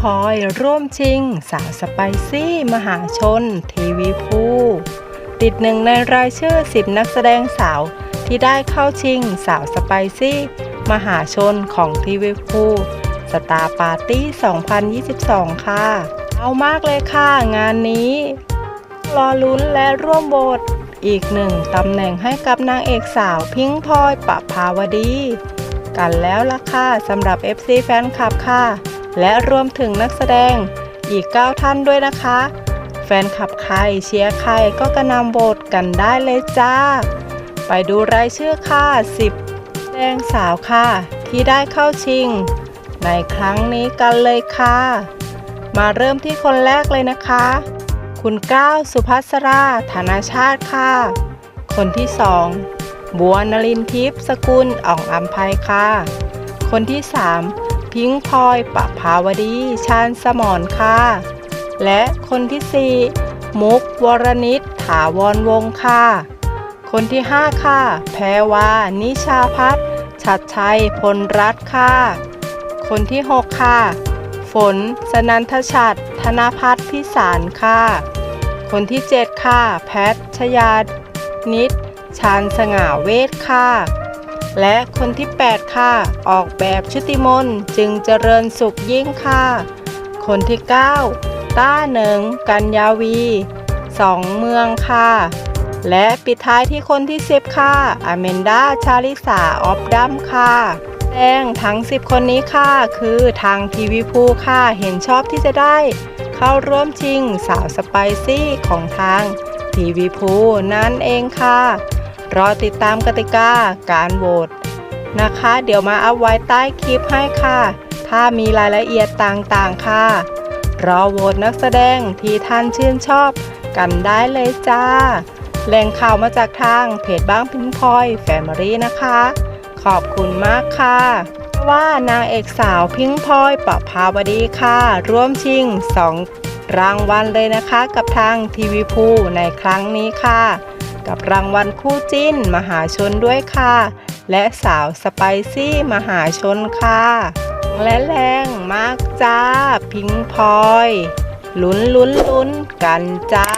พลอยร่วมชิง สาวสไปซี่ มหาชน ทีวีพูติดหนึ่งในรายชื่อ 10 นักแสดงสาวที่ได้เข้าชิง สาวสไปซี่ มหาชนของทีวีพูสตาร์ปาร์ตี้ 2022 ค่ะ เอามากเลยค่ะงานนี้ รอลุ้นและร่วมโหวตอีกหนึ่งตำแหน่งให้กับนางเอกสาวพิงค์พลอยปะภาวดี กันแล้วล่ะค่ะสำหรับ FC แฟนคลับค่ะ และรวมถึงนักแสดงอีก 9 ท่านด้วยนะคะ แฟนคลับใครเชียร์ใครก็กระนำโหวตกันได้เลยจ้า ไปดูรายชื่อค่ะ 10 แดงสาวค่ะ ที่ได้เข้าชิง ในครั้งนี้กันเลยค่ะ มาเริ่มที่คนแรกเลยนะคะ คุณก้าวสุภัสราธนาชาติค่ะ คนที่สองบัวนลินทิพย์สกุลอ่องอัมภัยค่ะ คนที่สาม พิงค์พลอยปะภาวดีชาญสมรค่ะ และคนที่สี่มุกวรนิตถาวรวงศ์ค่ะ คนที่ห้าค่ะ แพรวา นิชาพัฒน์ชัดชัยพลรัตน์ค่ะ คนที่หกค่ะ ฝน สนันทชัด ธนพัฒน์พิสารค่ะ คนที่ 7 ค่ะ แพทชยานิดชาญสง่าเวทค่ะ และคนที่ 8 ค่ะ ออกแบบชุติมนจึงเจริญสุขยิ่งค่ะ คนที่ 9 ต้าเหนิง กัญญาวีสองเมืองค่ะ และปิดท้ายที่คนที่ 10 ค่ะอเมนดาชาลิสาออฟดัมค่ะแดงทั้ง 10 คนนี้ค่ะ คือทางทีวีพูค่ะเห็นชอบที่จะได้เข้าร่วมชิงสาวสไปซี่ของทางทีวีพูนั่นเองค่ะ รอติดตามกติกาการโหวตนะคะ เดี๋ยวมาอัพไว้ใต้คลิปให้ค่ะ ถ้ามีรายละเอียดต่างๆค่ะ รอโหวตนักแสดงที่ท่านชื่นชอบกันได้เลยจ้า แหล่งข่าวมาจากทางเพจบ้างพินพลอยแฟมิลี่นะคะ ขอบคุณมากค่ะ ว่านางเอกสาวพิงค์พลอยปะภาวดีค่ะ ร่วมชิง 2 รางวัลเลยนะคะกับทางทีวีพูในครั้งนี้ค่ะ กับรางวัลคู่จิ้นมหาชนด้วยค่ะ และสาวสไปซี่มหาชนค่ะ และแรงมากจ้า พิงพลอย ลุ้นลุ้นลุ้นกันจ้า